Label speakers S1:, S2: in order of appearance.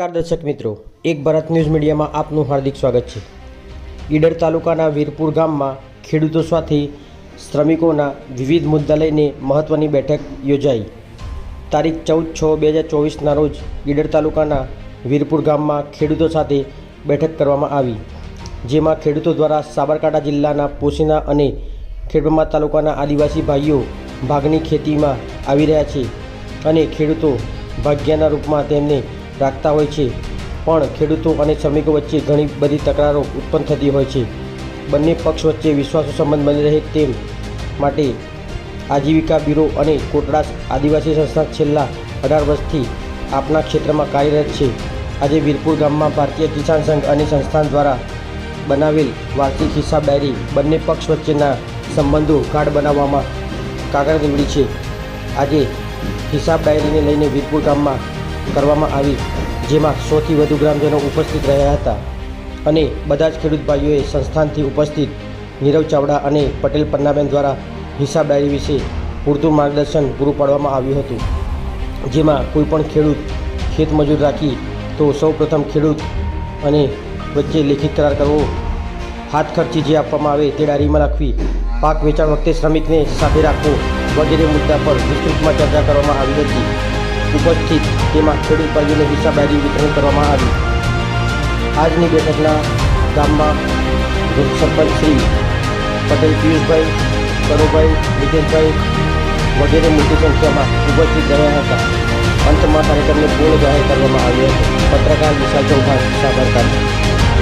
S1: નમસ્કાર દર્શક મિત્રો, એક ભારત ન્યૂઝ મીડિયામાં આપનું હાર્દિક સ્વાગત છે. ઈડર તાલુકાના વીરપુર ગામમાં ખેડૂતો સાથે શ્રમિકોના વિવિધ મુદ્દા લઈને મહત્ત્વની બેઠક યોજાઈ. તારીખ ચૌદ છ બે હજાર ચોવીસના રોજ ઈડર તાલુકાના વીરપુર ગામમાં ખેડૂતો સાથે બેઠક કરવામાં આવી, જેમાં ખેડૂતો દ્વારા સાબરકાંઠા જિલ્લાના પોશીના અને ખેડબ્રહ્મા તાલુકાના આદિવાસી ભાઈઓ ભાગની ખેતીમાં આવી રહ્યા છે અને ખેડૂતો ભાગ્યના રૂપમાં તેમને રાખતા હોય છે. પણ ખેડૂતો અને શ્રમિકો વચ્ચે ઘણી બધી તકરારો ઉત્પન્ન થતી હોય છે. બંને પક્ષ વચ્ચે વિશ્વાસુ સંબંધ બની રહે તેમ માટે આજીવિકા બ્યુરો અને કોટડા આદિવાસી સંસ્થા છેલ્લા અઢાર વર્ષથી આપના ક્ષેત્રમાં કાર્યરત છે. આજે વીરપુર ગામમાં ભારતીય કિસાન સંઘ અને સંસ્થાન દ્વારા બનાવેલ વાર્ષિક હિસાબ ડાયરી બંને પક્ષ વચ્ચેના સંબંધો ગાઢ બનાવવામાં કાગળ નીવડી છે. આજે હિસાબ ડાયરીને લઈને વીરપુર ગામમાં કરવામાં આવી, જેમાં સોથી વધુ ગ્રામજનો ઉપસ્થિત રહ્યા હતા. અને બધા જ ખેડૂત ભાઈઓએ સંસ્થાનથી ઉપસ્થિત નીરવ ચાવડા અને પટેલ પન્નાબેન દ્વારા હિસાબ ડાયરી વિશે પૂરતું માર્ગદર્શન પૂરું પાડવામાં આવ્યું હતું. જેમાં કોઈપણ ખેડૂત ખેતમજૂર રાખી તો સૌ પ્રથમ ખેડૂત અને વચ્ચે લેખિત કરાર કરવો, હાથ ખર્ચી જે આપવામાં આવે તે ડાયરીમાં રાખવી પાક વેચાણ વખતે શ્રમિકને સાથે રાખવો વગેરે મુદ્દા પર વિસ્તૃતમાં ચર્ચા કરવામાં આવી હતી. ઉપસ્થિત તેમાં ખેડૂત ભાઈઓને હિસાબ વિતરણ કરવામાં આવ્યું આજની બેઠકના ગામમાં સરપંચ શ્રી પટેલ, પિયુષભાઈ કરુભાઈ મિતેશભાઈ વગેરે મોટી સંખ્યામાં ઉપસ્થિત રહ્યા હતા. અંતમાં કાર્યક્રમને પૂર્ણ જાહેર કરવામાં આવ્યો હતો. પત્રકાર વિશાલ ચૌહાણ, સાબરકાંઠા.